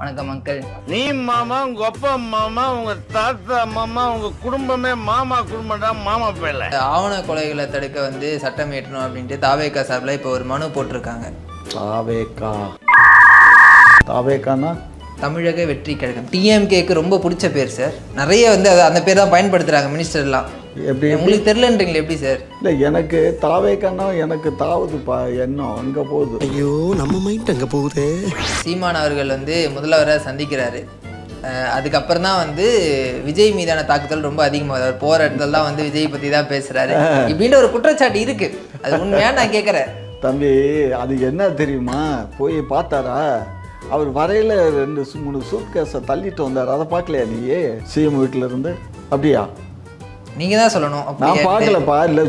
வணக்கம் அங்கிள் நீ மாமா உங்க அப்பா மாமா உங்க தாத்தா மாமா உங்க குடும்பமே மாமா குடும்பம்டா மாமா பேர்ல. ஆவண கொலைகளை தடுக்க வந்து சட்டம் இயற்றணும் அப்படின்ட்டு தாவேக்கா சார்பில் இப்போ ஒரு மனு போட்டிருக்காங்க. தாவேக்கா. தாவேக்கானா? தமிழக வெற்றி கழகம். டிஎம்கேக்கு ரொம்ப பிடிச்ச பேர் சார் நிறைய வந்து அது அந்த பேர் தான் பயன்படுத்துகிறாங்க மினிஸ்டர்லாம் எப்படி? உங்களுக்கு தெரிலன்றீங்களா எப்படி சார்? இல்லை எனக்கு தாவேக்கானா எனக்கு தாவுதுப்பா எண்ணம் அங்கே போகுது. ஐயோ நம்ம மைண்ட் அங்க போகுதே. சீமான் அவர்கள் வந்து முதல்வரை சந்திக்கிறாரு. அதுக்கப்புறம் தான் வந்து விஜய் மீதான தாக்குதல் ரொம்ப அதிகமாகுது அவர் போகிற இடத்துல தான் வந்து விஜய் பற்றி தான் பேசுகிறாரு இப்படின்ற ஒரு குற்றச்சாட்டு இருக்குது அது உண்மையாக நான் கேட்குறேன். தம்பி அது என்ன தெரியுமா? போய் பார்த்தாரா? அவர் வரையில ரெண்டு மூணு சூட் கேஸை தள்ளிட்டு வந்தார். அதை பார்க்கலையா நீ? சிஎம் வீட்டில் இருந்து? அப்படியா? நீங்கள் தான் சொல்லணும் நான் அப்படியே பார்க்கலப்பா இல்லை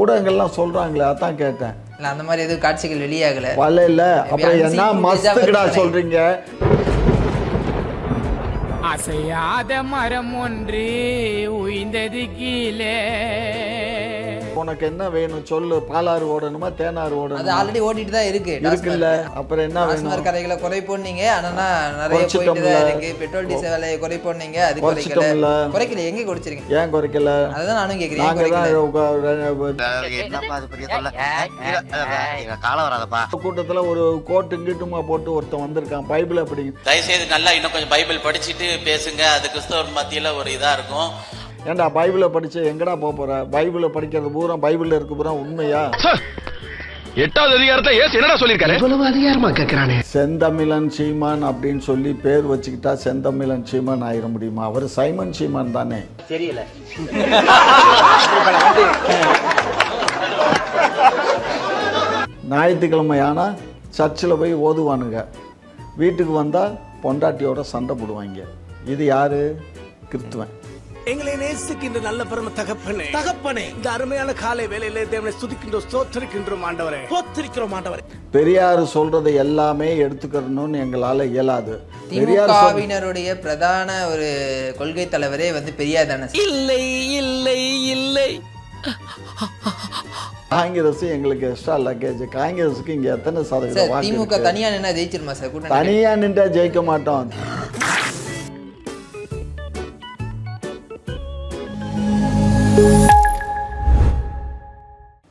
ஊடகங்கள்லாம் சொல்கிறாங்களே அதான் கேட்டேன். இல்லை அந்த மாதிரி எதுவும் காட்சிகள் வெளியாகலை. வரல இல்லை. அப்புறம் என்ன மஸ்துக்கடா வருது. சொல்கிறீங்க அசையாத மரம் ஒன்று உய்ந்தது கீழே. உனக்கு என்ன வேணும் சொல்லு பாலாறு ஓடணுமா தேனாறு அது ஓடணுமா? ஆல்ரெடி ஓடிட்டு தான் இருக்கு இருக்குல்ல. அப்புறம் என்ன வேணும்? கடைகளை குறை போனீங்க ஆனா நிறைய போயிட்டு. தான் இருக்கு. பெட்ரோல் டீசல் விலையை குறை போனீங்க அது குறைக்கல. குறைக்கல. எங்க குறைச்சிருங்க ஏன் குறைக்கல? அதுதான் நானும் கேக்குறேன். ஏன் நாங்க தான் என்னப்பா அது பெரிய தொல்லை? காலம் வராதப்பா. கூட்டத்துல ஒரு கோட்டு கிட்டுமா போட்டு ஒருத்தன் வந்திருக்கான். பைபிள் அப்படி தயவுசெய்து நல்லா இன்னும் கொஞ்சம் பைபிள் படிச்சுட்டு பேசுங்க. அது கிறிஸ்தவர் மத்தியில ஒரு இதா இருக்கும். ஏன்டா பைபிளை படிச்சு எங்கடா போக போற? பைபிளை படிக்கிறது பூரா பைபிள்ல இருக்கு பூரா உண்மையா? எட்டாவது அதிகாரத்தை ஏசு என்னடா சொல்லிருக்காரு இவ்வளவு அதிகாரமா கேக்குறானே. செந்தமிழன் சீமான் அப்படின்னு சொல்லி பேர் வச்சுக்கிட்டா செந்தமிழன் சீமான் ஆயிட முடியுமா? அவர் சைமன் சீமான் தானே. ஞாயிற்றுக்கிழமை ஆனால் சர்ச்சில் போய் ஓதுவானுங்க. வீட்டுக்கு வந்தால் பொண்டாட்டியோட சண்டை போடுவாங்க. இது யாரு? கிறித்துவன் எங்களை நேசிக்கின்ற நல்ல பரம தகப்பனே. தகப்பனே. இந்த அருமையான காலை வேலையிலே தேவனை ஸ்துதிக்கின்றோம் ஸ்தோத்தரிக்கின்றோம் ஆண்டவரே. ஸ்தோத்தரிக்கிறோம் ஆண்டவரே. பெரியார் சொல்றதை எல்லாமே எடுத்துக்கணும்னு எங்களால் இயலாது. திமுகவினருடைய பிரதான ஒரு கொள்கை தலைவரே வந்து பெரியார் தானே. இல்லை இல்லை இல்லை. காங்கிரஸ் எங்களுக்கு எக்ஸ்ட்ரா லக்கேஜ் காங்கிரஸுக்கு இங்க எத்தனை சதவீதம் திமுக? தனியா நின்னா ஜெயிச்சிருமா சார்? தனியா நின்றா ஜெயிக்க மாட்டோம்.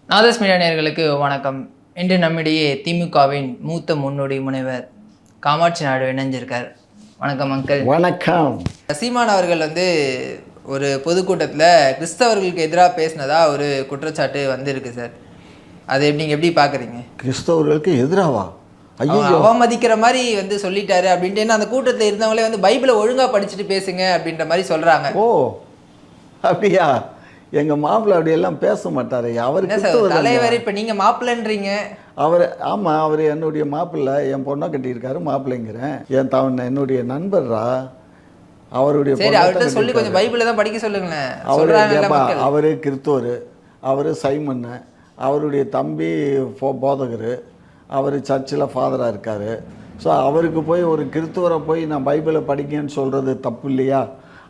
நாதஸ் மீடியா வணக்கம். இன்று நம்மிடையே திமுகவின் மூத்த முன்னோடி முனைவர் காமாட்சி நாயுடு இணைஞ்சிருக்கார். வணக்கம் அங்கிள். வணக்கம். சீமான் அவர்கள் வந்து ஒரு பொதுக்கூட்டத்தில் கிறிஸ்தவர்களுக்கு எதிராக பேசினதா ஒரு குற்றச்சாட்டு வந்திருக்கு சார். அதை நீங்கள் எப்படி பார்க்குறீங்க கிறிஸ்தவர்களுக்கு எதிராவா? ஐயோ அவமதிக்கிற மாதிரி வந்து சொல்லிட்டாரு அப்படின்ட்டு ஏன்னா அந்த கூட்டத்தில் இருந்தவங்களே வந்து பைபிளை ஒழுங்காக படிச்சுட்டு பேசுங்க அப்படின்ற மாதிரி சொல்கிறாங்க ஓ அப்படியா? எங்க மாப்பிள்ளை அப்படியெல்லாம் பேச மாட்டாரு. அவர் தலைவர்? இப்போ நீங்கள் மாப்பிள்ளன்றீங்க. அவர் ஆமா அவர் என்னுடைய மாப்பிள்ளை என் பொண்ணை கட்டியிருக்காரு மாப்பிள்ளைங்கிறேன். என் தவன் என்னுடைய நண்பர்ரா அவருடைய அவர்கிட்ட சொல்லி கொஞ்சம். பைபிளை தான் படிக்க சொல்லுங்களேன். அவரு அவரு கிறிஸ்தவர் அவர் சைமன்னு அவருடைய தம்பி போதகர் அவர் சர்ச்சில் ஃபாதராக இருக்கார். ஸோ அவருக்கு போய் ஒரு கிறிஸ்துவரை போய் நான் பைபிளை படிக்கன்னு சொல்கிறது தப்பு இல்லையா?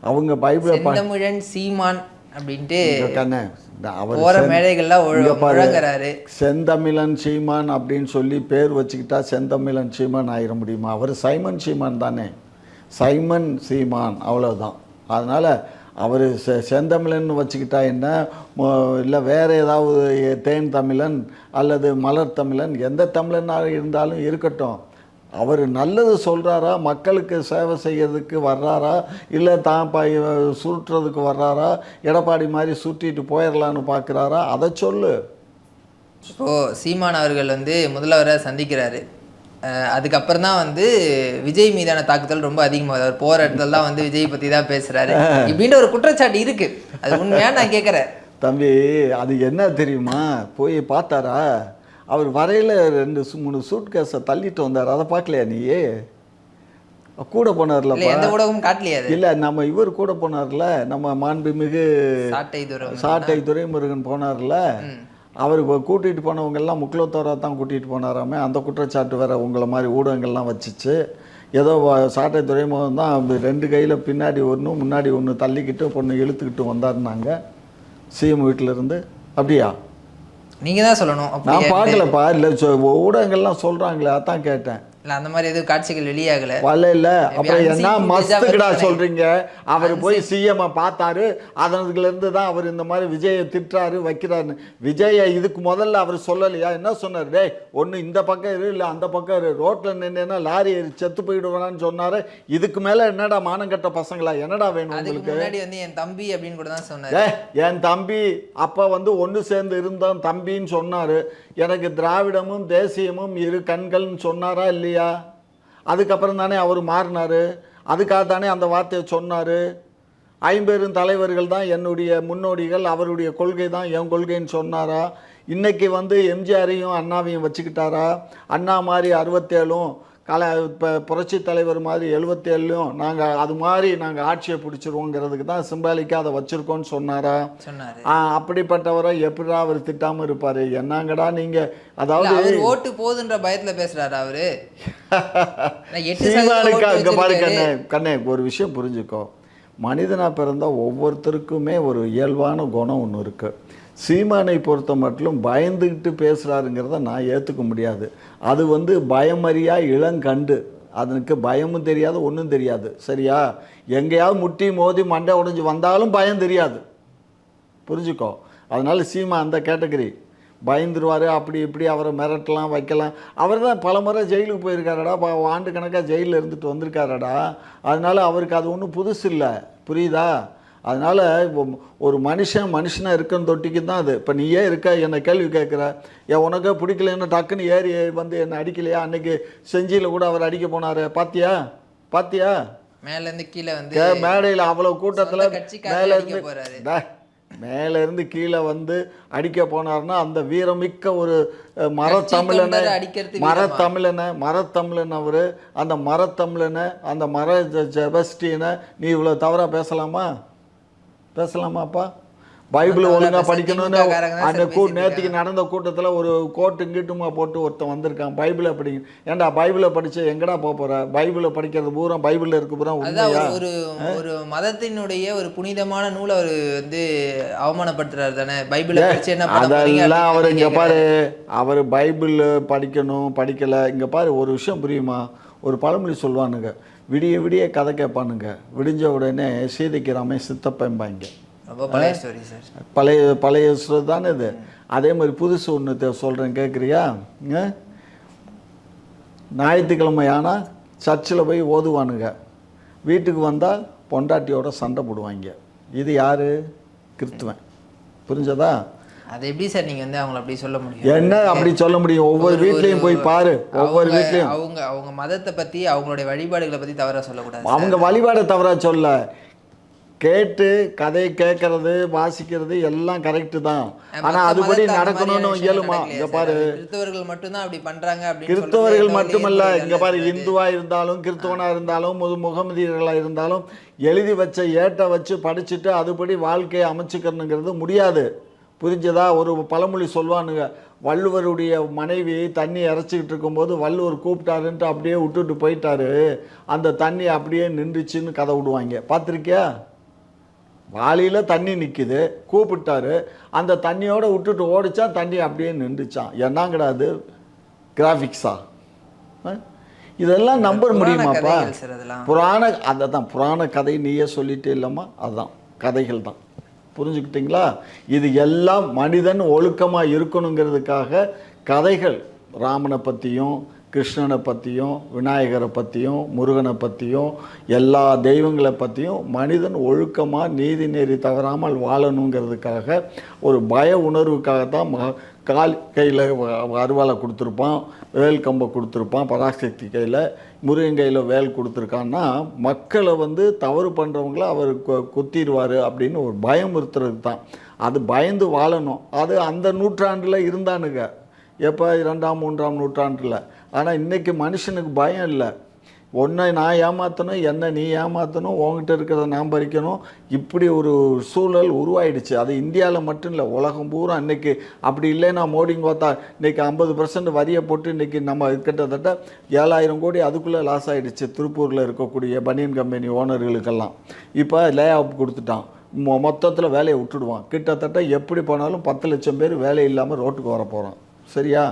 அவங்க பைபிளை ப செந்தமிழன் சீமான் அப்படின்ட்டு செந்- மேடைகள்லாம் ஒழு- இங்க பாரு, முழங்குறாரு. செந்தமிழன் சீமான் அப்படின்னு சொல்லி பேர் வச்சுக்கிட்டா செந்தமிழன் சீமான் ஆயிட முடியுமா? அவர் சைமன் சீமான் தானே. சைமன் சீமான் அவ்வளவுதான். அதனால அவர் செ செந்தமிழன் வச்சுக்கிட்டா என்ன? இல்லை வேற ஏதாவது தேன் தமிழன் அல்லது மலர் தமிழன் எந்த தமிழனாக இருந்தாலும் இருக்கட்டும். அவர் நல்லது சொல்கிறாரா மக்களுக்கு சேவை செய்யறதுக்கு வர்றாரா? இல்லை தான் ப சுருட்டுறதுக்கு வர்றாரா? எடப்பாடி மாதிரி சுட்டிட்டு போயிடலான்னு பார்க்குறாரா அதை சொல்லு. இப்போ சீமான் அவர்கள் வந்து முதல்வரை சந்திக்கிறாரு. அதுக்கப்புறம் தான் வந்து விஜய் மீதான தாக்குதல் ரொம்ப அதிகமாகுது அவர் போற இடத்துல தான் வந்து விஜய் பத்தி தான் பேசுறாரு. இப்படின்ற ஒரு குற்றச்சாட்டு இருக்கு. அது உண்மையா நான் கேட்கறேன் தம்பி அது என்ன தெரியுமா? போய் பார்த்தாரா? அவர் வரையில ரெண்டு சு- மூணு சூட் கேஸை தள்ளிட்டு வந்தார். அதை பார்க்கலையா நீ கூட போனார்லப்பா. எந்த காட்டலையே அது. இல்லை நம்ம இவர் கூட போனார்ல. நம்ம மாண்புமிகு சாட்டை தூரம் சாட்டை துரைமுருகன் போனார்ல. அவர் கூட்டிகிட்டு போனவங்க எல்லாம் முக்குலத்தோரா தான் கூட்டிகிட்டு போனாராமே. அந்த குற்றச்சாட்டு வேற உங்களை மாதிரி ஊடகங்கள்லாம் வச்சுச்சு. ஏதோ சாட்டை துறைமுகம் தான் ரெண்டு கையில் பின்னாடி ஒன்று முன்னாடி ஒன்று தள்ளிக்கிட்டு பொண்ணு இழுத்துக்கிட்டு வந்தாருனாங்க சிஎம் வீட்டில் இருந்து. அப்படியா? நீங்க தான் சொல்லணும். நான் பார்க்கலப்பா. இல்லை ஊடகங்கள்லாம் சொல்கிறாங்களே அதான் கேட்டேன். இல்ல அந்த மாதிரி எதுவும் காட்சிகள் வெளியாகல. வரல. இல்ல அப்புறம் என்ன மஸ்துக்குடா. சொல்றீங்க? அவர் போய் சிஎம் பார்த்தாரு அதுல இருந்து தான் அவர் இந்த மாதிரி விஜயை திட்டுறாரு வைக்கிறாருன்னு. விஜய இதுக்கு முதல்ல அவர் சொல்லலையா? என்ன சொன்னார்? டேய் ஒண்ணு இந்த பக்கம் இரு இல்ல அந்த பக்கம் இரு. ரோட்ல நின்னா லாரி ஏறி செத்து போயிடுவான்னு சொன்னாரு. இதுக்கு மேல என்னடா மானங்கட்ட பசங்களா? என்னடா வேணும் உங்களுக்கு? முன்னாடி வந்து என் தம்பி அப்படின்னு கூட தான் சொன்னாரு. என் தம்பி அப்போ வந்து ஒன்று சேர்ந்து இருந்தோம் தம்பின்னு சொன்னார். எனக்கு திராவிடமும் தேசியமும் இரு கண்கள்னு சொன்னாரா இல்லையா? அதுக்கப்புறம் தானே அவர் மாறினார். அதுக்காக தானே அந்த வார்த்தையை சொன்னார். ஐம்பெரும் தலைவர்கள் தான் என்னுடைய முன்னோடிகள் அவருடைய கொள்கை தான் என் கொள்கைன்னு சொன்னாரா? இன்றைக்கி வந்து எம்ஜிஆரையும் அண்ணாவையும் வச்சுக்கிட்டாரா? அண்ணா மாதிரி அறுபத்தேழும் கல இப்போ புரட்சி தலைவர் மாதிரி எழுபத்தேழுலையும் நாங்கள் அது மாதிரி நாங்கள் ஆட்சியை பிடிச்சிருவோங்கிறதுக்கு தான் சிம்பாலிக்காக அதை வச்சுருக்கோன்னு சொன்னாரா? அப்படிப்பட்டவரை எப்படிடா அவர் திட்டாமல் இருப்பார்? என்னங்கடா நீங்கள் அதாவது அவர் ஓட்டு போகுதுன்ற பயத்துல பேசுறாரு அவரு. ஓட்டு அங்கே பாரு கண்ணே. கண்ணே ஒரு விஷயம் புரிஞ்சுக்கோ. மனிதனாக பிறந்தா ஒவ்வொருத்தருக்குமே ஒரு இயல்பான குணம் ஒன்று இருக்கு. சீமானை பொறுத்த மட்டும் பயந்துக்கிட்டு பேசுகிறாருங்கிறத நான் ஏற்றுக்க முடியாது. அது வந்து பயமறியா இளங்கண்டு அதனுக்கு பயமும் தெரியாது ஒன்றும் தெரியாது. சரியா? எங்கேயாவது முட்டி மோதி மண்டை உடைஞ்சு வந்தாலும் பயம் தெரியாது. புரிஞ்சுக்கோ? அதனால் சீமா அந்த கேட்டகரி. பயந்துருவார் அப்படி இப்படி அவரை மிரட்டலாம் வைக்கலாம். அவர் தான் பல முறை ஜெயிலுக்கு போயிருக்காரடா ஆண்டு கணக்காக ஜெயிலில் இருந்துட்டு வந்திருக்காரடா. அதனால அவருக்கு அது ஒன்றும் புதுசு இல்லை புரியுதா? அதனால் ஒரு மனுஷன் மனுஷனாக இருக்கிற தொட்டிக்கு தான் அது. இப்போ நீயே இருக்க? என்னை கேள்வி கேட்குற. ஏன் உனக்கு பிடிக்கலன்னு டக்குன்னு ஏறி வந்து என்னை அடிக்கலையா? அன்னைக்கு செஞ்சியில் கூட அவர் அடிக்க போனார். பாத்தியா? பாத்தியா? மேல இருந்து கீழே வந்து மேடையில் அவ்வளோ கூட்டத்தில் சொந்த கட்சிக்காரரே மேலே அடிக்க இருந்து போறாரு. டே, மேலே இருந்து கீழே வந்து அடிக்க போனார்னா அந்த வீரமிக்க ஒரு மரத்தமிழனை? மரத்தமிழனை மரத்தமிழன் அவர். அந்த மரத்தமிழனை அந்த மர ஜெபஸ்டினை நீ இவ்வளோ தவறாக பேசலாமா? பேசலாமாப்பா? பைபிள் அந்த ஒழுங்கா பேச படிக்கணும்னு அந்த கூ நேற்றுக்கு. நடந்த கூட்டத்தில் ஒரு கோட்டு கீட்டுமா போட்டு ஒருத்தன் வந்திருக்கான். பைபிளை படிங்க ஏன்டா பைபிளை படிச்சு எங்கடா போக போற? பைபிளை படிக்கிறது பூரா பைபிளில் இருக்கு பூரா அதான் ஒரு ஒரு மதத்தினுடைய ஒரு புனிதமான நூலை அவர் வந்து அவமானப்படுத்துறாரு தானே? பைபிளை படிச்சு என்ன அதெல்லாம் அவர் இங்கே பாரு. அவர் பைபிள் படிக்கணும் படிக்கலை. இங்கே பாரு ஒரு விஷயம் புரியுமா? ஒரு பழமொழி சொல்லுவானுங்க விடிய விடிய கதை கேட்பானுங்க. விடிஞ்ச உடனே சீதைக்கு ராமே சித்தப்பம்பாங்க பழைய பழைய ஸ்டோரி தானே இது. அதே மாதிரி புதுசு ஒன்று சொல்கிறேன் கேட்குறியா ஞாயிற்றுக்கிழமை ஆனால் சர்ச்சில் போய் ஓதுவானுங்க. வீட்டுக்கு வந்தால் பொண்டாட்டியோட சண்டை போடுவாங்க. இது யார்? கிறிஸ்துவன். புரிஞ்சதா? அது எப்படி சார் நீங்க வந்து அவங்கள அப்படி சொல்ல முடியும்? என்ன அப்படி சொல்ல முடியும்? ஒவ்வொரு வீட்லேயும் போய் பாரு. ஒவ்வொரு வீட்லேயும். அவங்க அவங்க மதத்தை பத்தி அவங்களுடைய வழிபாடுகளை பத்தி தவறா சொல்லக்கூடாது அவங்க வழிபாடை தவறா சொல்ல. கேட்டு கதையை கேட்கறது வாசிக்கிறது எல்லாம் கரெக்டு தான். ஆனால் அதுபடி நடக்கணும்னு இயலுமா இங்கே பாரு? கிறிஸ்தவர்கள் மட்டும்தான் அப்படி பண்றாங்க அப்படின்னு கிறிஸ்தவர்கள் மட்டுமல்ல இங்க பாரு இருக்கிறது? இந்துவா இருந்தாலும் கிறிஸ்தவனா இருந்தாலும் முது முகமதியர்களா இருந்தாலும் எழுதி வச்ச ஏட்டை வச்சு படிச்சுட்டு அதுபடி வாழ்க்கையை அமைச்சுக்கணுங்கிறது முடியாது. புரிஞ்சதா? ஒரு பழமொழி சொல்லுவானுங்க வள்ளுவருடைய மனைவி தண்ணி இறைச்சிக்கிட்டு இருக்கும்போது வள்ளுவர் கூப்பிட்டாருன்ட்டு அப்படியே விட்டுட்டு போயிட்டாரு. அந்த தண்ணி அப்படியே நின்றுச்சுன்னு கதை விடுவாங்க. பார்த்துருக்கியா? வாளியில் தண்ணி நிற்கிது கூப்பிட்டாரு. அந்த தண்ணியோட விட்டுட்டு ஓடிச்சா தண்ணி அப்படியே நின்றுச்சான் என்னங்கடா அது? கிராஃபிக்ஸா இதெல்லாம் நம்ப புராண முடியுமாப்பா. புராண அதை தான் புராண கதை நீயே சொல்லிட்டே இல்லைம்மா. அதுதான் கதைகள் தான். புரிஞ்சுக்கிட்டீங்களா? இது எல்லாம் மனிதன் ஒழுக்கமாக இருக்கணுங்கிறதுக்காக கதைகள். ராமனை பற்றியும் கிருஷ்ணனை பற்றியும் விநாயகரை பற்றியும் முருகனை பற்றியும் எல்லா தெய்வங்களை பற்றியும் மனிதன் ஒழுக்கமாக நீதி நெறி தவறாமல் வாழணுங்கிறதுக்காக ஒரு பய உணர்வுக்காக தான் ம கால் கையில் அருவாளை கொடுத்துருப்பான் வேல் கம்பை கொடுத்துருப்பான் பராசக்தி கையில். முருகன் கையில் வேல் கொடுத்துருக்கான்னா மக்களை வந்து தவறு பண்ணுறவங்கள அவர் குத்திடுவார் அப்படின்னு ஒரு பயம் இருக்கிறது தான் அது பயந்து வாழணும். அது அந்த நூற்றாண்டில் இருந்தானுங்க. எப்போ? இரண்டாம் மூன்றாம் நூற்றாண்டில். ஆனால் இன்றைக்கி மனுஷனுக்கு பயம் இல்லை. ஒன்றை நான் ஏமாற்றணும் என்னை நீ ஏமாற்றணும் உங்ககிட்ட இருக்கிறத நான் பறிக்கணும். இப்படி ஒரு சூழல் உருவாயிடுச்சு. அது இந்தியாவில் மட்டும் இல்லை உலகம் பூரா இன்றைக்கி அப்படி இல்லைன்னா மோடிங்க பார்த்தா இன்றைக்கி ஐம்பது பர்சன்ட் வரியை போட்டு இன்றைக்கி நம்ம கிட்டத்தட்ட ஏழாயிரம் கோடி அதுக்குள்ளே லாஸ் ஆகிடுச்சு திருப்பூரில் இருக்கக்கூடிய பனியன் கம்பெனி ஓனர்களுக்கெல்லாம். இப்போ லே ஆஃப் கொடுத்துட்டான். மொ மொத்தத்தில் வேலையை விட்டுடுவான். கிட்டத்தட்ட எப்படி போனாலும் பத்து லட்சம் பேர் வேலை இல்லாமல் ரோட்டுக்கு வர போகிறான். சரியா?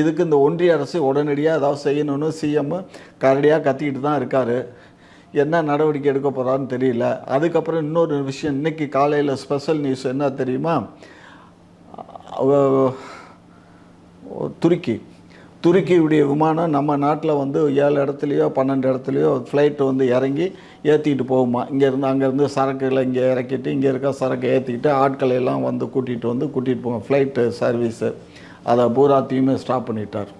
இதுக்கு இந்த ஒன்றிய அரசு உடனடியாக ஏதாவது செய்யணும்னு சிஎம் கரடியாக கத்திக்கிட்டு தான் இருக்கார். என்ன நடவடிக்கை எடுக்க போகிறான்னு தெரியல. அதுக்கப்புறம் இன்னொரு விஷயம் இன்னைக்கு காலையில் ஸ்பெஷல் நியூஸ் என்ன தெரியுமா? துருக்கி. துருக்கியுடைய விமானம் நம்ம நாட்டில் வந்து ஏழு இடத்துலையோ பன்னெண்டு இடத்துலையோ ஃப்ளைட்டு வந்து இறங்கி ஏற்றிக்கிட்டு போகுமா? இங்கேருந்து அங்கேருந்து சரக்குகளை இங்கே இறக்கிட்டு இங்கே இருக்க சரக்கு ஏற்றிக்கிட்டு ஆட்களை எல்லாம் வந்து கூட்டிகிட்டு வந்து கூட்டிகிட்டு போவோம் ஃப்ளைட்டு சர்வீஸு அதை பூராத்தையுமே ஸ்டாப் பண்ணிட்டார்.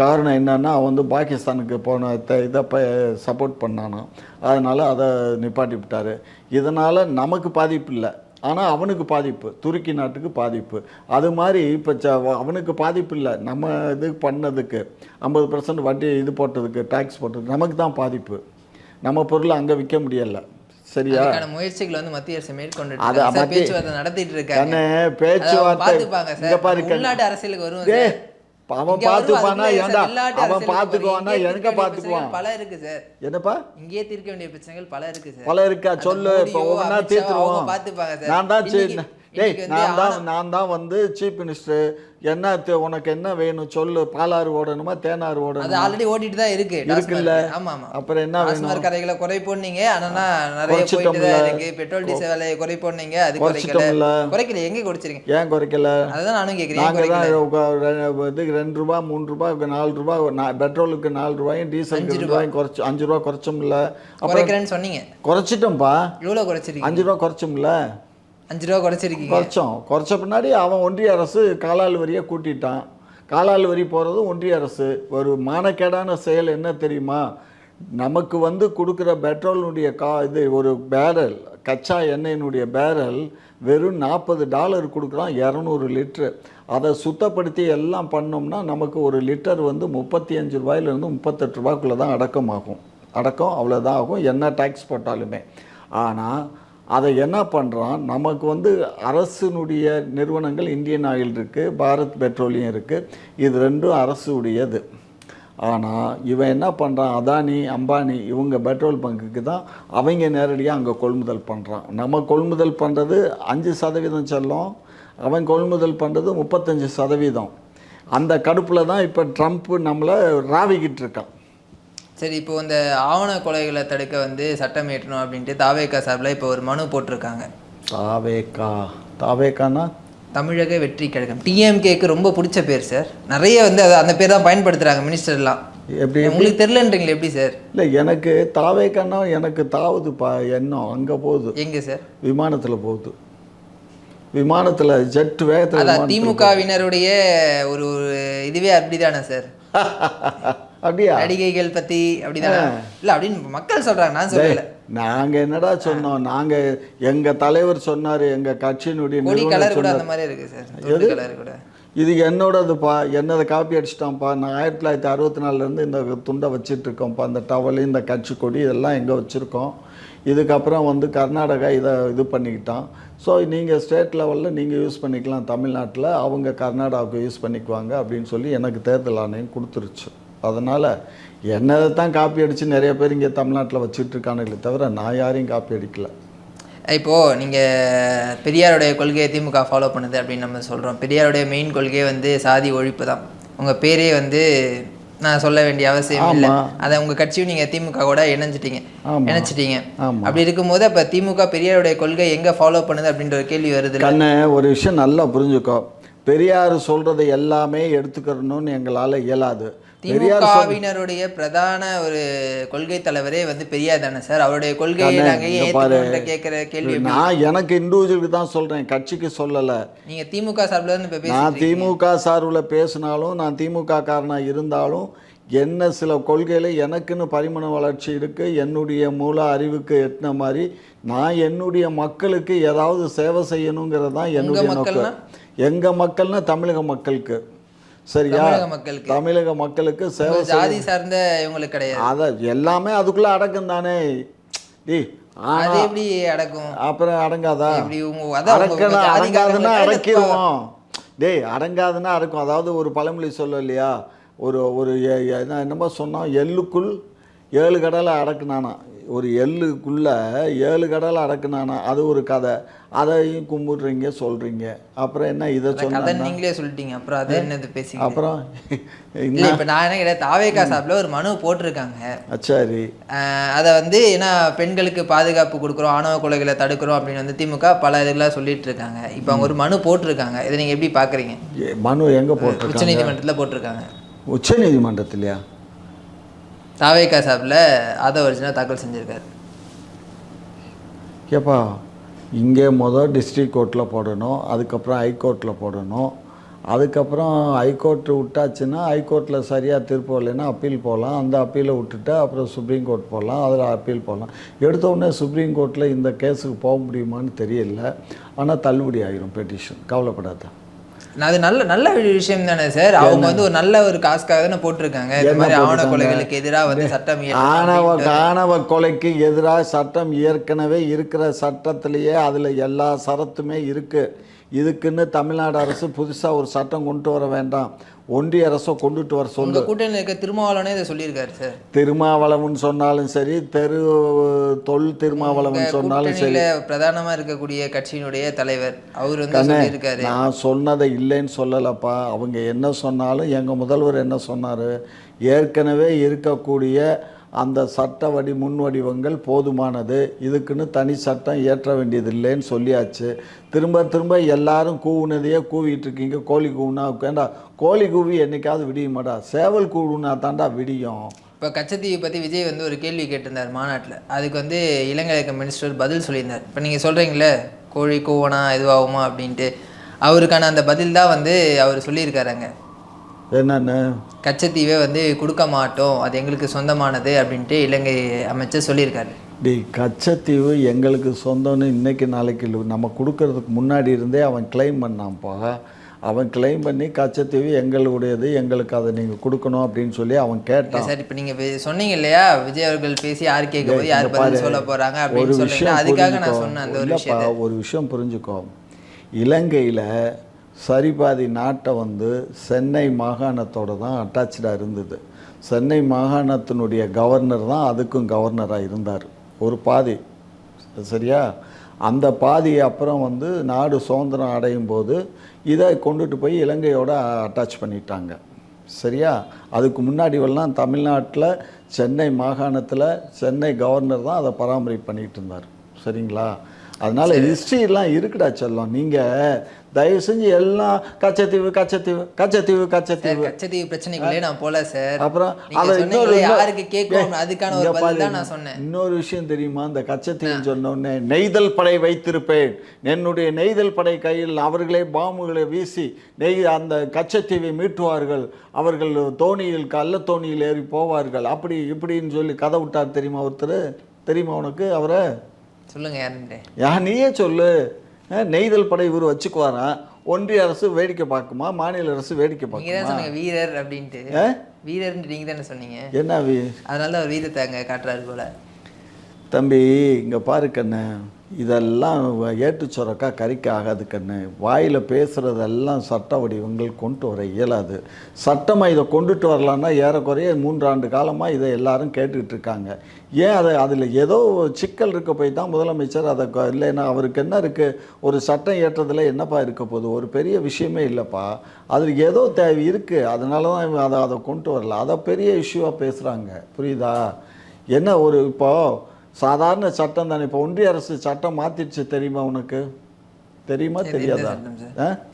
காரணம் என்னென்னா அவன் வந்து பாகிஸ்தானுக்கு போன இதை ப சப்போர்ட் பண்ணானா. அதனால் அதை நிப்பாட்டி விட்டார். இதனால் நமக்கு பாதிப்பு இல்லை. ஆனால் அவனுக்கு பாதிப்பு. துருக்கி நாட்டுக்கு பாதிப்பு. அது மாதிரி இப்போ ச அவனுக்கு பாதிப்பு இல்லை. நம்ம இது பண்ணதுக்கு ஐம்பது பர்சன்ட் வட்டி இது போட்டதுக்கு டேக்ஸ் போட்டதுக்கு நமக்கு தான் பாதிப்பு. நம்ம பொருளை அங்கே விற்க முடியலை. சரியா? முயற்சிகள் வந்து மத்திய அரசு மேற்கொண்டு பேச்சுவார்த்தை நடத்திட்டு இருக்காங்க. பேச்சுவார்த்தை பார்த்துப்பாங்க இங்க சார் பாரு நம்ம கண்ணு. உள்நாட்டு அரசியலுக்கு சார். அவன் பார்த்துப்பானா ஏன்டா? அவன் பார்த்துக்குவானா வேண்டிய பார்த்துக்குவான். பல இருக்கு சார். என்னப்பா? இங்கேயே தீர்க்க வேண்டிய பிரச்சனைகள் பல இருக்கு சார். பல இருக்கா? சொல்லு இப்போ ஒவ்வொன்றா தீர்த்துருவோம். நான் தான் சரி டேய் நான் தான் நான் தான் வந்து சீஃப் மினிஸ்டர் என்ன உனக்கு என்ன வேணும் சொல்லு. பாலாறு ஓடணுமா தேனாறு அது ஓடணுமா? ஆல்ரெடி ஓடிட்டு தான் இருக்கு. இருக்குல்ல? ஆமா ஆமா அப்புறம் என்ன வேணும்? கடைகளை குறை போனீங்க ஆனா நிறைய போயிட்டு. தான் இருக்கு. பெட்ரோல் டீசல் விலையை குறை போனீங்க அது குறைக்கல. குறைக்கல. எங்க குறைச்சிருக்கீங்க ஏன் குறைக்கல? அதுதான் நானும் கேக்குறேன். ரெ- இது ரெண்டு ரூபா மூணு ரூபா நாலு ரூபா பெட்ரோலுக்கு நாலு ரூபாயும் டீசலுக்கு அஞ்சு ரெண்டு. ரூபாயும் குறைச்சி அஞ்சு ரூபா குறைச்சோம்ல. குறைக்கிறேன்னு சொன்னீங்க. குறைச்சிட்டோம்ப்பா எவ்வளவு குறைச்சிருக்கீங்க? அஞ்சு ரூபா குறைச்சோம்ல? அஞ்சு ரூபா குறைச்சிருக்கீங்க. குறைச்சோம். குறைச்ச பின்னாடி அவன் ஒன்றிய அரசு காலால் வரியை கூட்டிட்டான். காலால் வரி போகிறது ஒன்றிய அரசு. ஒரு மானக்கேடான செயல் என்ன தெரியுமா? நமக்கு வந்து கொடுக்குற பெட்ரோலினுடைய கா இது ஒரு பேரல் கச்சா எண்ணெயினுடைய பேரல் வெறும் நாற்பது டாலர் கொடுக்குறான் இரநூறு லிட்ரு. அதை சுத்தப்படுத்தி எல்லாம் பண்ணோம்னா நமக்கு ஒரு லிட்டர் வந்து முப்பத்தி அஞ்சு ரூபாயிலேருந்து முப்பத்தெட்டு ரூபாய்க்குள்ளே தான் அடக்கமாகும். அடக்கம் அவ்வளோதான் ஆகும். என்ன டேக்ஸ் போட்டாலுமே. ஆனால் அதை என்ன பண்ணுறான் நமக்கு வந்து அரசினுடைய நிறுவனங்கள் இந்தியன் ஆயில் இருக்குது பாரத் பெட்ரோலியம் இருக்குது இது ரெண்டும் அரசுடையது. ஆனால் இவன் என்ன பண்ணுறான் அதானி அம்பானி இவங்க பெட்ரோல் பங்குக்கு தான் அவங்க நேரடியாக அங்கே கொள்முதல் பண்ணுறான் நம்ம கொள்முதல் பண்ணுறது அஞ்சு சதவீதம் செல்லும். அவன் கொள்முதல் பண்ணுறது முப்பத்தஞ்சு சதவீதம். அந்த கடுப்பில் தான் இப்போ ட்ரம்ப் நம்மளை ராவிக்கிட்டு இருக்கான். சரி இப்போ இந்த ஆவண கொலைகளை தடுக்க வந்து சட்டம் இயற்றணும் அப்படின்ட்டு தாவேக்கா சார்பில் இப்போ ஒரு மனு போட்டிருக்காங்க. தாவேக்கா தாவேக்கானா? தமிழக வெற்றி கழகம். டிஎம்கேக்கு ரொம்ப பிடிச்ச பேர் சார். நிறைய வந்து அதை அந்த பேர் தான் பயன்படுத்துறாங்க மினிஸ்டர்லாம். எப்படி உங்களுக்கு தெரிலன்றீங்களா எப்படி சார்? இல்லை எனக்கு தாவேக்கானா எனக்கு தாவுதுப்பா எண்ணம் அங்கே போகுது? எங்க சார்? விமானத்தில் போகுது. விமானத்தில் ஜெட் வேகத்தில் திமுகவினருடைய ஒரு ஒரு இதுவே அப்படிதானே சார்? அப்படியா? நடிகைகள் பத்தி அப்படிதானே? இல்ல அப்படின்னு மக்கள் சொல்றாங்க. நான் சொல்லல. நாங்கள் என்னடா சொன்னோம்? நாங்கள் எங்கள் தலைவர் சொன்னார் எங்கள் கட்சியினுடைய கலர் கூட அந்த மாதிரி இருக்கு சார். கலர் கூட. இது என்னோடதுப்பா. என்னதை காப்பி அடிச்சிட்டான்ப்பா நான் ஆயிரத்தி தொள்ளாயிரத்தி அறுபத்தி நாலுலேருந்து இந்த துண்டை வச்சிட்டு இருக்கோம்ப்பா. இந்த டவலு இந்த கட்சி கொடி இதெல்லாம் எங்கே வச்சுருக்கோம். இதுக்கப்புறம் வந்து கர்நாடகா இதை இது பண்ணிக்கிட்டான் ஸோ நீங்கள் ஸ்டேட் லெவலில் நீங்கள் யூஸ் பண்ணிக்கலாம். தமிழ்நாட்டில் அவங்க கர்நாடகாவுக்கு யூஸ் பண்ணிக்குவாங்க அப்படின்னு சொல்லி எனக்கு தேர்தல் ஆணையம் கொடுத்துருச்சு. அதனால் என்னதை தான் காப்பி அடித்து நிறைய பேர் இங்கே தமிழ்நாட்டில் வச்சுட்டு இருக்கானுங்களே தவிர நான் யாரையும் காப்பி அடிக்கல. இப்போ நீங்க பெரியாருடைய கொள்கையை திமுக ஃபாலோ பண்ணுது அப்படின்னு நம்ம சொல்றோம். பெரியாருடைய மெயின் கொள்கையே வந்து சாதி ஒழிப்பு தான். உங்க பேரே வந்து நான் சொல்ல வேண்டிய அவசியம் இல்லை. அதை உங்க கட்சியும் நீங்க திமுக கூட இணைஞ்சிட்டீங்க. இணைச்சிட்டீங்க. அப்படி இருக்கும்போது அப்ப திமுக பெரியாருடைய கொள்கை எங்க ஃபாலோ பண்ணுது அப்படின்ற ஒரு கேள்வி வருது கண்ணு ஒரு விஷயம் நல்லா புரிஞ்சுக்கோ. பெரியார் சொல்றதை எல்லாமே எடுத்துக்கிறணும்னு எங்களால் இயலாது திமுகவினருடைய பிரதான ஒரு கொள்கை தலைவரே வந்து பெரியார் தானே சார் அவருடைய கொள்கையை கண்ணே, நாங்க ஏன் இங்க பாரு. ஏத்துக்கணும்ன்ற கேட்கிற கேள்வி? நான் எனக்கு இண்டிவிஜுவலுக்கு தான் சொல்றேன் கட்சிக்கு சொல்லலை நீங்க திமுக சார்பில் இருந்து இப்ப நான். திமுக சார்பில் பேசினாலும் நான் திமுக காரனா இருந்தாலும் என்ன சில கொள்கையில் எனக்குன்னு பரிமண வளர்ச்சி இருக்கு என்னுடைய மூல அறிவுக்கு எட்டின மாதிரி நான் என்னுடைய மக்களுக்கு ஏதாவது சேவை செய்யணுங்கிறது தான் என்னுடைய? நோக்கம் எங்க மக்கள்னா தமிழக மக்களுக்கு. சரியா? தமிழக மக்களுக்கு. தமிழக மக்களுக்கு சேவை ஜாதி சார்ந்த இவங்களுக்கு கிடையாது. அத எல்லாமே அதுக்குள்ள அடக்கம் தானே. டேய் அது எப்படி அடக்கும்? அப்புறம் அடங்காதா? அதான் அடக்கணும் அடங்காதுன்னா அடக்கிடுவோம் டேய் அடங்காதுன்னா அடக்கும். அதாவது ஒரு பழமொழி சொல்ல இல்லையா? ஒரு ஒரு என்னமோ சொன்னோம் எள்ளுக்குள் ஏழு கடலை அடக்குனானா. ஒரு எள்ளுக்குள்ள ஏழு கடலை அடக்குனானா. அது ஒரு கதை. அதையும் கும்பிடுறீங்க சொல்கிறீங்க அப்புறம் என்ன இதை சொன்னா நீங்களே சொல்லிட்டீங்க. அப்புறம் அது என்னது பேசி அப்புறம் இல்ல இப்ப நான் என்ன கேட்டேன் தாவேகா சாப்பில் ஒரு மனு போட்டிருக்காங்க. சரி. அதை வந்து ஏன்னா பெண்களுக்கு பாதுகாப்பு கொடுக்குறோம் ஆணவ கொலைகளை தடுக்கிறோம் அப்படின்னு வந்து திமுக பல இதெல்லாம் சொல்லிட்டு இருக்காங்க இப்போ அவங்க ஒரு மனு போட்டிருக்காங்க. இதை நீங்க எப்படி பாக்குறீங்க? ஏ, மனு எங்கே போட்டிருக்காங்க? உச்சநீதிமன்றத்துல போட்டிருக்காங்க. உச்ச நீதிமன்றத்திலையா தாவேகா சாப்பில் அதை ஒரிஜினல் தாக்கல் செஞ்சுருக்காரு. ஏப்பா இங்கே மொதல் டிஸ்ட்ரிக்ட் கோர்ட்டில் போடணும் அதுக்கப்புறம் ஹைகோர்ட்டில் போடணும் அதுக்கப்புறம் ஹைகோர்ட் விட்டாச்சுன்னா ஹைகோர்ட்டில் சரியாக தீர்ப்பு வரலைன்னா அப்பீல் போகலாம் அந்த அப்பீலை விட்டுட்டு அப்புறம் சுப்ரீம் கோர்ட் போகலாம் அதில் அப்பீல் போகலாம் எடுத்தோடனே சுப்ரீம் கோர்ட்டில் இந்த கேஸுக்கு போக முடியுமான்னு தெரியல ஆனால் தள்ளுபடி ஆகிரும் பெட்டிஷன் கவலைப்படாத. அது நல்ல நல்ல விஷயம் தானே சார் அவங்க வந்து ஒரு நல்ல ஒரு காசுக்காக தானே போட்டிருக்காங்க. இந்த மாதிரி ஆவண போட்டிருக்காங்க? கொலைகளுக்கு எதிராக வந்து சட்டம் ஆணவ. ஆணவ கொலைக்கு எதிராக சட்டம் ஏற்கனவே இருக்கிற சட்டத்திலேயே அதில் எல்லா சரத்துமே இருக்குது இதுக்குன்னு தமிழ்நாடு அரசு புதுசாக ஒரு சட்டம் கொண்டு வர வேண்டாம். ஒன்றிய அரசை கொண்டுட்டு வர சொல்லு கூட்டணியில் இருக்க திருமாவளவனே இதை சொல்லியிருக்காரு சார் திருமாவளவன் சொன்னாலும் சரி தெரு தொல் திருமாவளவன் சொன்னாலும் சரி. கூட்டணியில பிரதானமா இருக்கக்கூடிய கட்சியினுடைய தலைவர் அவர் வந்து சொல்லியிருக்காரு. நான் சொன்னதை இல்லைன்னு சொல்லலப்பா. அவங்க என்ன சொன்னாலும் எங்கள் முதல்வர் என்ன சொன்னார்? ஏற்கனவே இருக்கக்கூடிய அந்த சட்ட வடி முன் வடிவங்கள் போதுமானது. இதுக்குன்னு தனி சட்டம் ஏற்ற வேண்டியதில்லைன்னு சொல்லியாச்சு. திரும்ப திரும்ப எல்லாரும் கூவுனதையே கூவிட்டு இருக்கீங்க. கோழி கூவுனா கேண்டா கோழி கூவி என்னைக்காவது விடியுமாடா? சேவல் கூவுனா தாண்டா விடியும். இப்போ கச்சத்தீவை பற்றி விஜய் வந்து ஒரு கேள்வி கேட்டிருந்தார் மாநாட்டில். அதுக்கு வந்து இலங்கை மினிஸ்டர் பதில் சொல்லியிருந்தார். இப்போ நீங்கள் சொல்கிறீங்களே கோழி கூவனா இதுவாகுமா அப்படின்ட்டு. அவருக்கான அந்த பதில் தான் வந்து அவர் சொல்லியிருக்காருங்க என்னன்னு? கச்சத்தீவை வந்து கொடுக்க மாட்டோம் அது எங்களுக்கு சொந்தமானது அப்படின்ட்டு இலங்கை அமைச்சர் சொல்லியிருக்காரு. டேய் கச்சத்தீவு எங்களுக்கு சொந்தம்னு இன்னைக்கு நாளைக்கு இல்லை. நம்ம கொடுக்கறதுக்கு முன்னாடி இருந்தே அவன் கிளைம் பண்ணான்ப்பா. அவன் கிளைம் பண்ணி கச்சத்தீவு எங்களுடையது எங்களுக்கு அதை நீங்கள் கொடுக்கணும் அப்படின்னு சொல்லி அவன் கேட்டான். சார் இப்போ நீங்கள் சொன்னீங்க இல்லையா? விஜய் அவர்கள் பேசி யார் கேட்க போது யார் பதில் சொல்ல போகிறாங்க அப்படின்னு விஷயம் அதுக்காக நான். சொன்னேன் அந்த ஒரு ஒரு விஷயம் புரிஞ்சுக்கோ. இலங்கையில் சரிபாதி நாட்டை வந்து சென்னை மாகாணத்தோட தான் அட்டாச்சாக இருந்தது. சென்னை மாகாணத்தினுடைய கவர்னர் தான் அதுக்கும் கவர்னராக இருந்தார். ஒரு பாதி. சரியா? அந்த பாதி அப்புறம் வந்து நாடு சுதந்திரம் அடையும் போது இதை கொண்டுட்டு போய் இலங்கையோட அட்டாச் பண்ணிட்டாங்க. சரியா? அதுக்கு முன்னாடி எல்லாம் தமிழ்நாட்டில் சென்னை மாகாணத்தில் சென்னை கவர்னர் தான் அதை பராமரிப்பு பண்ணிகிட்டு இருந்தார். சரிங்களா? அதனால ஹிஸ்ட்ரிலாம் இருக்குடா செல்லம். நீங்கள் தயவு செஞ்சு எல்லாம் கச்சத்தீவு கச்சத்தீவு கச்சத்தீவு கச்சத்தீவு. கச்சத்தீவு பிரச்சனைக்குள்ளே நான் போல சார். அப்புறம் நீங்க அதை இன்னொரு யாருக்கு கேட்கும் அதுக்கான ஒரு பதில் தான் நான் சொன்னேன். இன்னொரு விஷயம் தெரியுமா? இந்த கச்சத்தீவுன்னு சொன்ன உடனே நெய்தல் படை வைத்திருப்பேன். என்னுடைய நெய்தல் படை கையில் அவர்களே பாம்புகளை வீசி நெய் அந்த கச்சத்தீவை மீட்டுவார்கள். அவர்கள் தோணியில் கள்ள தோணியில் ஏறி போவார்கள். அப்படி இப்படின்னு சொல்லி கதை விட்டார் தெரியுமா ஒருத்தர்? தெரியுமா உனக்கு? அவரை? சொல்லுங்க யாருன்ட்டு. யா நீயே சொல்லு. நெய்தல் படை இவர் வச்சுக்குவாராம் ஒன்றிய அரசு வேடிக்கை பார்க்குமா? மாநில அரசு வேடிக்கை தான் பார்க்குமா? சொன்னீங்க வீரர் அப்படின்ட்டு. ஆ? வீரர்னு நீங்க தானே சொன்னீங்க. என்ன வி அதனால தான் அவர் வீரத்தை அங்க காட்டுறாரு போல. தம்பி இங்கே பாரு கண்ணு. இதெல்லாம் ஏட்டு சுரக்கா கறிக்க ஆகாது கண்ணு. வாயில் பேசுகிறதெல்லாம் சட்ட வடிவங்கள் கொண்டு வர இயலாது. சட்டமாக இதை கொண்டுட்டு வரலான்னா ஏறக்குறைய மூன்றாண்டு காலமாக இதை எல்லாரும் கேட்டுக்கிட்டு இருக்காங்க ஏன் அதை அதில் ஏதோ சிக்கல் இருக்க போய் தான் முதலமைச்சர் அதை இல்லைன்னா அவருக்கு என்ன இருக்குது ஒரு சட்டம் ஏற்றதில் என்னப்பா இருக்க போகுது? ஒரு பெரிய விஷயமே இல்லைப்பா. அதில் ஏதோ தேவை இருக்குது அதனால தான் அதை அதை கொண்டு வரல. அதை பெரிய இஷ்யூவாக பேசுகிறாங்க புரியுதா? என்ன ஒரு இப்போ சாதாரண சட்டம் தானே. இப்போ ஒன்றிய அரசு சட்டம் மாத்திடுச்சு தெரியுமா உனக்கு? தெரியுமா தெரியாதா?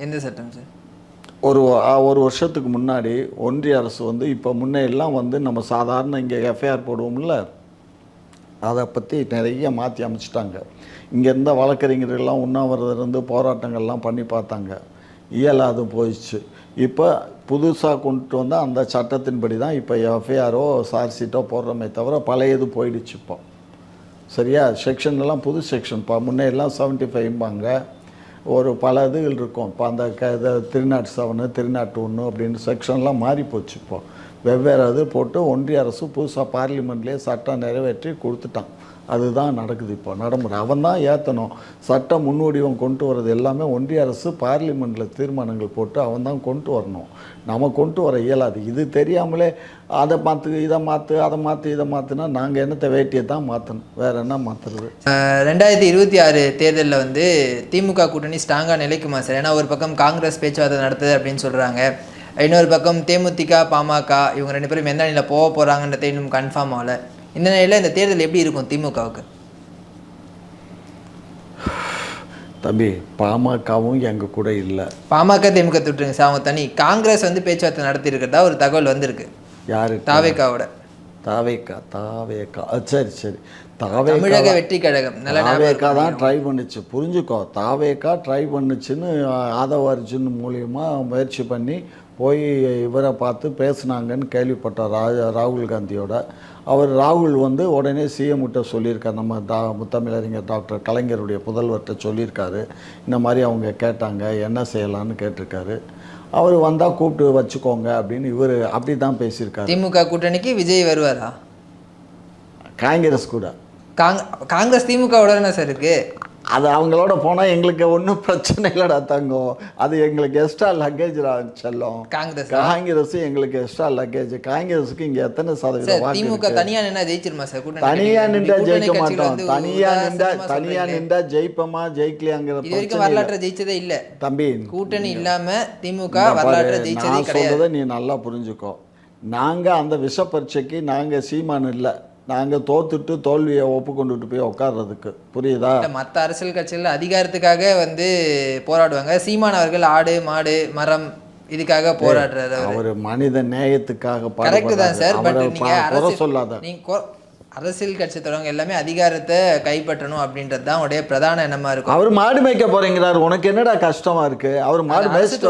எந்த சட்டம் சார்? ஒரு ஒரு வருஷத்துக்கு முன்னாடி ஒன்றிய அரசு வந்து இப்போ முன்ன எல்லாம் வந்து நம்ம சாதாரண இங்கே எஃப்ஐஆர் போடுவோம்ல அதை பற்றி நிறைய மாற்றி அமைச்சிட்டாங்க. இங்கே இருந்த வழக்கறிஞர்கள்லாம் உண்ணாவிரதம் இருந்து போராட்டங்கள்லாம் பண்ணி பார்த்தாங்க. இயலாது போயிடுச்சு. இப்போ புதுசாக கொண்டுட்டு வந்த அந்த சட்டத்தின்படி தான் இப்போ எஃப்ஐஆரோ சார்ஜ்ஷீட்டோ போடுறோமே தவிர பழையது போயிடுச்சு இப்போ. சரியா? செக்ஷன்லாம் புது செக்ஷன். இப்போ முன்னே எல்லாம் செவன்ட்டி ஃபைவ்பாங்க ஒரு பல இதுகள் இருக்கும். இப்போ அந்த க இது திருநாட்டு செவனு திருநாட்டு ஒன்று அப்படின்னு செக்ஷன்லாம் மாறி போச்சு இப்போ. வெவ்வேறு இது போட்டு ஒன்றிய அரசு புதுசாக பார்லிமெண்ட்லேயே சட்டம் நிறைவேற்றி கொடுத்துட்டான். அதுதான் நடக்குது இப்போ நடைமுறை. அவன் தான் ஏற்றணும் சட்ட முன்வடிவம் கொண்டு வர்றது எல்லாமே ஒன்றிய அரசு பார்லிமெண்ட்டில் தீர்மானங்கள் போட்டு அவன் தான் கொண்டு வரணும். நம்ம கொண்டு வர இயலாது. இது தெரியாமலே அதை மாற்று இதை மாற்று அதை மாற்று இதை மாற்றுனா நாங்கள் என்னத்தை வேட்டியை தான் மாற்றணும் வேறு என்ன மாற்றுறது ரெண்டாயிரத்தி இருபத்தி ஆறு தேர்தலில் வந்து திமுக கூட்டணி ஸ்ட்ராங்காக நிலைக்குமா சார் ஏன்னா ஒரு பக்கம் காங்கிரஸ் பேச்சுவார்த்தை நடத்துது அப்படின்னு சொல்கிறாங்க இன்னொரு பக்கம் தேமுதிக பாமக இவங்க ரெண்டு பேரும் எந்த அணியில் போக போகிறாங்கன்றதை இன்னும் கன்ஃபார்ம் ஆகலை. இந்த நிலையில் இந்த தேர்தல் எப்படி இருக்கும் திமுகவுக்கு? தம்பி பாமகவும் எங்கள் கூட இல்லை. பாமக திமுக தொட்டுருங்க சார். அவங்க தனி காங்கிரஸ் வந்து பேச்சுவார்த்தை நடத்தி இருக்கிறதா ஒரு தகவல் வந்திருக்கு. யாரு? தாவேக்காவோட. தாவேக்கா தாவேக்கா. சரி சரி. தாவேக்கா தமிழக வெற்றி கழகம். தாவேக்கா. தான் ட்ரை பண்ணுச்சு. புரிஞ்சுக்கோ. தாவேக்கா ட்ரை பண்ணுச்சுன்னு ஆதவ அர்ஜுன் மூலியமா முயற்சி பண்ணி போய் இவரை பார்த்து பேசுனாங்கன்னு கேள்விப்பட்டோம். ரா ராகுல் காந்தியோட. அவர் ராகுல் வந்து உடனே சிஎம் கிட்ட சொல்லியிருக்கார். நம்ம தா முத்தமிழறிஞர் டாக்டர் கலைஞருடைய புதல்வர்கிட்ட சொல்லியிருக்காரு. இந்த மாதிரி அவங்க கேட்டாங்க என்ன செய்யலான்னு கேட்டிருக்காரு. அவர் வந்தால் கூப்பிட்டு வச்சுக்கோங்க அப்படின்னு இவர் அப்படி தான் பேசியிருக்காரு. திமுக கூட்டணிக்கு விஜய் வருவாரா? காங்கிரஸ் கூட. காங் காங்கிரஸ் திமுகவோட தானே சார் இருக்கு. அது அவங்களோட போனால் எங்களுக்கு ஒன்றும் பிரச்சனை இல்லைடா தங்கம். அது எங்களுக்கு எக்ஸ்ட்ரா லக்கேஜ்டா செல்லம். காங்கிரஸ். காங்கிரஸ் எங்களுக்கு எக்ஸ்ட்ரா லக்கேஜ் காங்கிரஸுக்கு இங்கே எத்தனை சதவீதம் திமுக இருக்கு? தனியா நின்னா ஜெயிச்சிருமா சார்? கூட்டணி தனியா கட்சிகள்? நின்றா ஜெயிக்க மாட்டோம். வந்து தனியா நின்றா உதாசனமா தனியா சொல்றீங்க. நின்றா ஜெயிப்போமா ஜெயிக்கலையாங்கிற வரைக்கும். வரலாற்றை ஜெயிச்சதே இல்ல. தம்பி கூட்டணி இல்லாம திமுக வரலாற்றை ஜெயிச்சதே கிடையாது. நீ நல்லா புரிஞ்சுக்கோ. நாங்க அந்த விஷ பரீட்சைக்கு நாங்க சீமான் இல்லை. நாங்க தோத்துட்டு தோல்வியை ஒப்பு கொண்டுட்டு போய் உட்கார்றதுக்கு புரியுதா மத்த அரசியல் கட்சிகள் அதிகாரத்துக்காக வந்து போராடுவாங்க சீமான் அவர்கள் ஆடு மாடு மரம் இதுக்காக போராடுறாரு அவரு. மனித நேயத்துக்காக கரெக்ட் தான். சார் பட் நீங்க சொல்லாத நீங்க அரசியல் கட்சி தொடங்க எல்லாமே அதிகாரத்தை கைப்பற்றணும் அப்படின்றது தான் உடைய பிரதான எண்ணமா இருக்கும். அவர் மாடு மேய்க்க போறீங்கிறாரு. உனக்கு என்னடா கஷ்டமா இருக்கு? அவர் மாடு மேய்ச்சிட்டு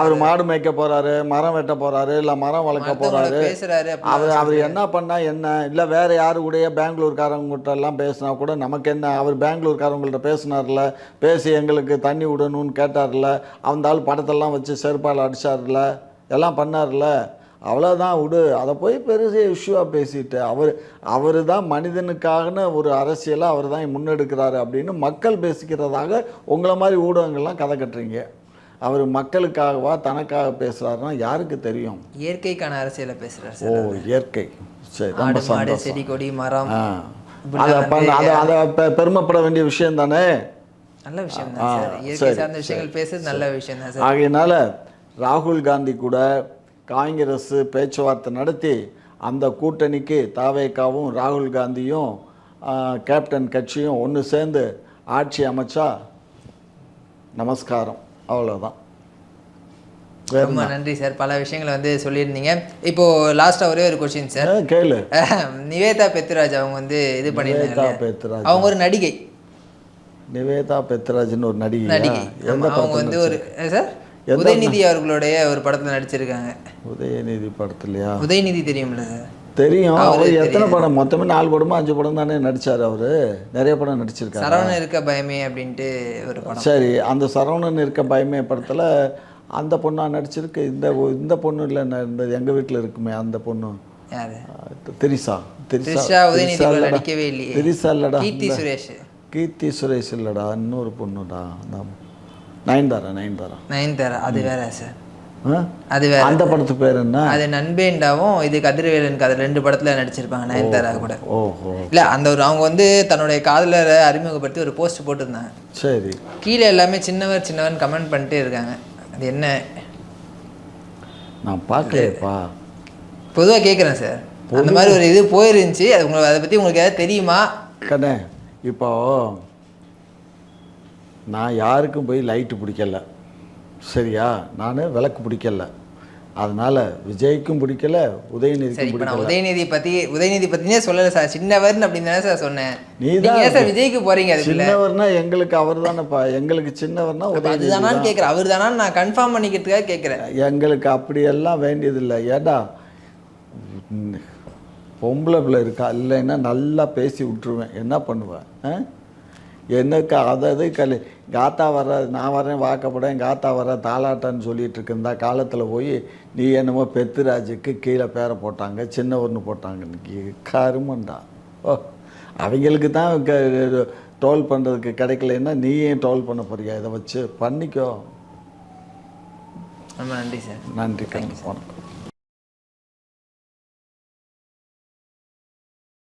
அவர். மாடு மேய்க்க போறாரு மரம் வெட்ட போறாரு இல்ல மரம் வளர்க்க போறாரு. பேசுறாரு அவர் அவர். என்ன பண்ணா என்ன? இல்ல வேற யாரு கூடயே பெங்களூர்காரங்க கிட்ட எல்லாம் பேசினா கூட நமக்கு என்ன? அவர் பெங்களூர்காரங்கள்ட்ட பேசினார்ல பேசி எங்களுக்கு தண்ணி விடணும்னு கேட்டார்ல அந்த ஆள் படத்தெல்லாம் வச்சு செருப்பால் அடிச்சார்ல எல்லாம் பண்ணார்ல. அவ்வளோதான் விடு. அதை போய் பெரிய இஷ்யூவாக பேசிட்டு அவர் அவர் தான் மனிதனுக்கான ஒரு அரசியலை அவர் தான் முன்னெடுக்கிறாரு அப்படின்னு மக்கள் பேசிக்கிறதாக உங்களை மாதிரி ஊடகங்கள்லாம் கதை கட்டுறீங்க. அவர் மக்களுக்காகவா தனக்காக பேசுகிறாருன்னா யாருக்கு தெரியும்? இயற்கைக்கான அரசியலை பேசுறாரு ஓ இயற்கை. சரி ரொம்ப சந்தோஷம். செடி கொடி மரம் அதை அதை பெருமைப்பட வேண்டிய விஷயம் தானே? நல்ல விஷயம் தான் சார். இயற்கை சரி, சார்ந்த விஷயங்கள் பேசுறது நல்ல விஷயம் தான் சார். ஆகையினால ராகுல் காந்தி கூட காங்கிரஸ் பேச்சுவார்த்தை நடத்தி அந்த கூட்டணிக்கு தாவேக்காவும் ராகுல் காந்தியும் கேப்டன் கட்சியும் ஒன்று சேர்ந்து ஆட்சி அமைச்சா நமஸ்காரம். அவ்வளோதான் ரொம்ப நன்றி சார். பல விஷயங்களை வந்து சொல்லியிருந்தீங்க. இப்போ லாஸ்டா ஒரே ஒரு கொஸ்டின் சார்? கேளு. நிவேதா பெத்ராஜ் அவங்க வந்து இது பண்ணியிருந்தாங்க? பெத்ராஜ். அவங்க ஒரு நடிகை. நிவேதா பெத்ராஜ்னு ஒரு நடிகை. நடிகை அவங்க வந்து ஒரு சார்? உதயநிதி அவர்களுடைய ஒரு படத்துல நடிச்சிருக்காங்க. உதயநிதி படத்துலையா? உதயநிதி தெரியும்ல? தெரியும். அவரு எத்தனை. படம்? மொத்தமே நாலு படமா அஞ்சு படம் தானே நடிச்சார் அவரு. நிறைய படம் நடிச்சிருக்காரு. சரவணன் இருக்க பயமே அப்படின்ட்டு ஒரு படம். சரி அந்த சரவணன் இருக்க பயமே படத்துல அந்த பொண்ணா நடிச்சிருக்கு. இந்த இந்த பொண்ணு இல்லை இந்த எங்க வீட்டுல இருக்குமே அந்த பொண்ணு? தெரிசா இல்லையே. தெரிசா இல்லடா. கீர்த்தி சுரேஷ். கீர்த்தி சுரேஷ் இல்லடா இன்னொரு பொண்ணுடா. அந்த நயன்தாரா நயன்தாரா? நயன்தாரா அது வேற சார்? அது வேற. அந்த படத்து பேர் என்ன? அது நண்பேண்டாவும் இது கதிர்வேலன் கதை ரெண்டு படத்துல நடிச்சிருப்பாங்க நயன்தாரா கூட. ஓஹோ. இல்ல அந்த ஒரு அவங்க வந்து தன்னுடைய காதலரை அறிமுகப்படுத்தி ஒரு போஸ்ட் போட்டிருந்தாங்க. சரி. கீழே எல்லாமே சின்னவர் சின்னவன் கமெண்ட் பண்ணிட்டே இருக்காங்க. அது என்ன? நான் பார்க்கலையேப்பா. பொதுவா கேட்குறேன் சார். அந்த மாதிரி ஒரு இது போயிருந்துச்சு. அது உங்களுக்கு அதை பத்தி உங்களுக்கு ஏதாவது தெரியுமா? கண்ணே இப்போ நான் யாருக்கும் போய் லைட்டு பிடிக்கல. சரியா? நான் விளக்கு பிடிக்கல. அதனால விஜய்க்கும் பிடிக்கல உதயநிதிக்கும் பிடிக்கல. உதயநிதி பத்தி உதயநிதி பத்தினே சொல்லல சார். சின்னவர்னு அப்படின்னு தானே சார் சொன்னேன். நீ தான் சார் விஜய்க்கு போறீங்க அதுக்குள்ள? சின்னவர்னா எங்களுக்கு அவர் தானேப்பா எங்களுக்கு சின்னவர்னா உதயநிதி அதுதானான்னு தான். கேட்குறேன் அவர் தானான்னு நான் கன்ஃபார்ம் பண்ணிக்கிறதுக்காக கேட்குறேன் எங்களுக்கு அப்படியெல்லாம் வேண்டியதில்லை. ஏடா பொம்பளை பிள்ளை இருக்கா? இல்லைன்னா நல்லா பேசி விட்டுருவேன். என்ன பண்ணுவேன்? ஆ? எனக்கு அதாவது கல் காத்தா வர நான் வரேன் வாக்கப்படேன் காத்தா வர தாலாட்டான்னு சொல்லிட்டு இருக்க காலத்தில் போய் நீ என்னமோ பெத்துராஜுக்கு கீழே பேரை போட்டாங்க சின்ன ஒன்று போட்டாங்க. இன்னைக்கு கருமண்டா. ஓ அவங்களுக்கு தான் டோல் பண்ணுறதுக்கு கிடைக்கலன்னா நீ ஏன் டோல் பண்ண போறியா? இதை வச்சு பண்ணிக்கோ. ரொம்ப நன்றி சார். நன்றி வணக்கம்.